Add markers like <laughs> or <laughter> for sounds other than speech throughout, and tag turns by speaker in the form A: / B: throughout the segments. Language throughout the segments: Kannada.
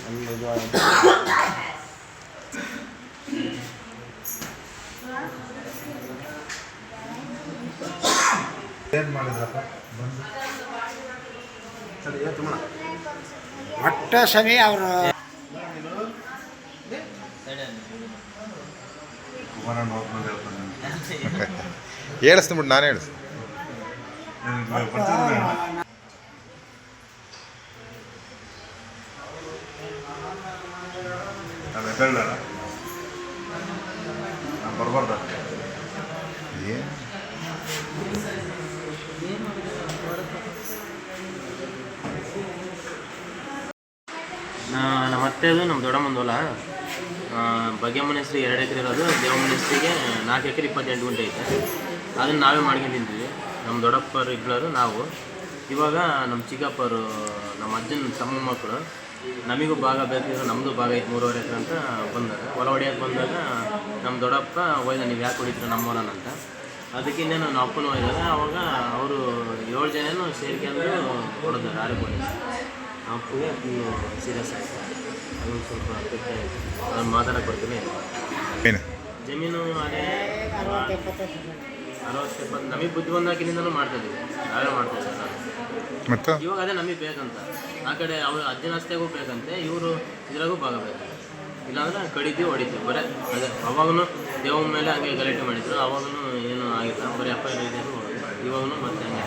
A: ಅಲ್ಲಿ ಇದು ಆಯ್ತು.
B: ಏನು ಮಾಡಿದ್ರಪ್ಪ. ಬಂದು. ಸರಿ ಇವತ್ತು ಮಾಡ
C: ಒಟ್ಟ ಸರಿ ಅವರು.
B: ಕುಮಾರಣ್ಣ <laughs> ಹೋಗ್ಬೋದು ಹೇಳ್ತಾನೆ
D: ಹೇಳಿಸ್ತೀನಿ ಬಿಟ್ಟು ನಾನೇ ಹೇಳಿಸ್ತೀನಿ
B: ನಾನು ಎದ್ದೇಳ ನಾನು ಬರ್ಬಾರ್ದ
A: ನಮ್ಮ ಅತ್ತೆದು ನಮ್ಮ ದೊಡ್ಡಮ್ಮನ ಹೊಲ. ಹೆಸ್ರು ಎರಡು ಎಕರೆ ಇರೋದು ದೇವಮ್ಮನ ಹೆಸರಿಗೆ ನಾಲ್ಕು ಎಕರೆ ಇಪ್ಪತ್ತೆಂಟು ಗುಂಟೆ ಐತೆ. ಅದನ್ನು ನಾವೇ ಮಾಡ್ಕೊಂಡು ತಿಂತೀವಿ. ನಮ್ಮ ದೊಡ್ಡಪ್ಪರು ಇಬ್ಬರು ನಾವು. ಇವಾಗ ನಮ್ಮ ಚಿಕ್ಕಪ್ಪರು ನಮ್ಮ ಅಜ್ಜನ ತಮ್ಮ ಮಕ್ಕಳು ನಮಗೂ ಭಾಗ ಬೇಕಿದ್ರೆ ನಮ್ಮದು ಭಾಗ ಐತೆ ಮೂರುವರೆ ಎಕರೆ ಅಂತ ಬಂದಾಗ. ಹೊಲ ಹೊಡಿಯೋಕೆ ಬಂದಾಗ ನಮ್ಮ ದೊಡ್ಡಪ್ಪ ಹೋಯ್ದ ನೀವು ಯಾಕೆ ಹೊಡಿತೀರ ನಮ್ಮ ಹೊಲನಂತ ಅದಕ್ಕೆ ಇನ್ನೇನು ನಮ್ಮ ಅಪ್ಪನೂ ಹೋಯ್ದಾಗ ಅವಾಗ ಅವರು ಏಳು ಜನನೂ ಸೇರ್ಕೊಂಡು ಹೊಡೆದ್ರು ಆರು ಕೋಟಿ ಅಪ್ಪಗೆ ಸೀರಿಯಸ್ ಆಯಿತು. ಅದು ಸ್ವಲ್ಪ ಕೆಟ್ಟ ನಾನು ಮಾತಾಡಕ್ಕೆ ಬರ್ತೀನಿ.
D: ಏನು?
A: ಜಮೀನು ಅದೇ ಅರವತ್ತು ಎಪ್ಪತ್ತು ನಮಗೆ ಬುದ್ಧಿ ಬಂದಾಕಿನಿಂದನೂ ಮಾಡ್ತಾಯಿದ್ದೀವಿ ನಾವೇ ಮಾಡ್ತಾಯಿದ್ದೀವಿ
D: ಮತ್ತು?
A: ಇವಾಗ ಅದೇ ನಮಗೆ ಬೇಕಂತ. ಆ ಕಡೆ ಅವ್ರು ಅಜ್ಜನ ಅಸ್ತೆಗೂ ಬೇಕಂತೆ ಇವರು ಇದ್ರಾಗೂ ಭಾಗ ಬೇಕು ಇಲ್ಲಾಂದ್ರೆ ಕಡಿತೀವಿ ಹೊಡಿತೀವಿ, ಬರೀ ಅದೇ. ಅವಾಗೂ ದೇವನ ಮೇಲೆ ಹಂಗೆ ಗಲಾಟೆ ಮಾಡಿದ್ರು ಅವಾಗೂ ಏನೂ ಆಗಿಲ್ಲ. ಬರೀ ಅಪ್ಪ ಇದೆ ಇವಾಗೂ ಮತ್ತೆ ಹಂಗೆ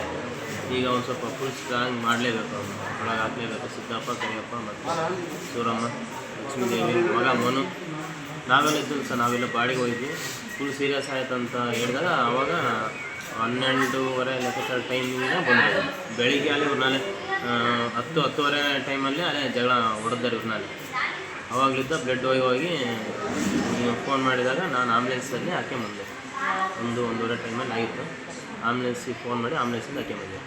A: ಈಗ ಒಂದು ಸ್ವಲ್ಪ ಫುಲ್ ಸ್ಟ್ರಾಂಗ್ ಮಾಡಲೇಬೇಕು ಅವನು ಒಳಗೆ ಹಾಕಲೇಬೇಕು. ಸಿದ್ದಪ್ಪ, ಕರಿಯಪ್ಪ ಮತ್ತು ಸೂರಮ್ಮ ಲಕ್ಷ್ಮೀದೇವಿ, ಮಗ ಮನು. ನಾವೆಲ್ಲ ಇದ್ದೀವಿ ಸರ್ ನಾವೆಲ್ಲ ಬಾಡಿಗೆ ಹೋಗಿದ್ವಿ. ಫುಲ್ ಸೀರಿಯಸ್ ಆಯ್ತು ಅಂತ ಹೇಳಿದಾಗ ಅವಾಗ ಹನ್ನೆರಡೂವರೆ ಲೆಕ್ಕಾಚಾರ ಟೈಮಿಂದ ಬಂದರು ಬೆಳಿಗ್ಗೆ ಅಲ್ಲಿ ಇವ್ರನ್ನೇ ಹತ್ತು, ಹತ್ತುವರೆ ಟೈಮಲ್ಲಿ ಅಲ್ಲೇ ಜಗಳ ಹೊಡೆದಾರೆ ಇವ್ರನ್ನೇ ಅವಾಗಲಿದ್ದ ಬ್ಲಡ್ ಹೋಗಿ ಹೋಗಿ ಫೋನ್ ಮಾಡಿದಾಗ ನಾನು ಆಂಬ್ಯುಲೆನ್ಸಲ್ಲಿ ಹಾಕಿ ಬಂದೆ ಒಂದು, ಒಂದೂವರೆ ಟೈಮಲ್ಲಿ ಆಗಿತ್ತು. ಆಂಬ್ಯುಲೆನ್ಸಿಗೆ ಫೋನ್ ಮಾಡಿ ಆಂಬ್ಯುಲೆನ್ಸಿಂದ ಹಾಕಿ ಬಂದೆ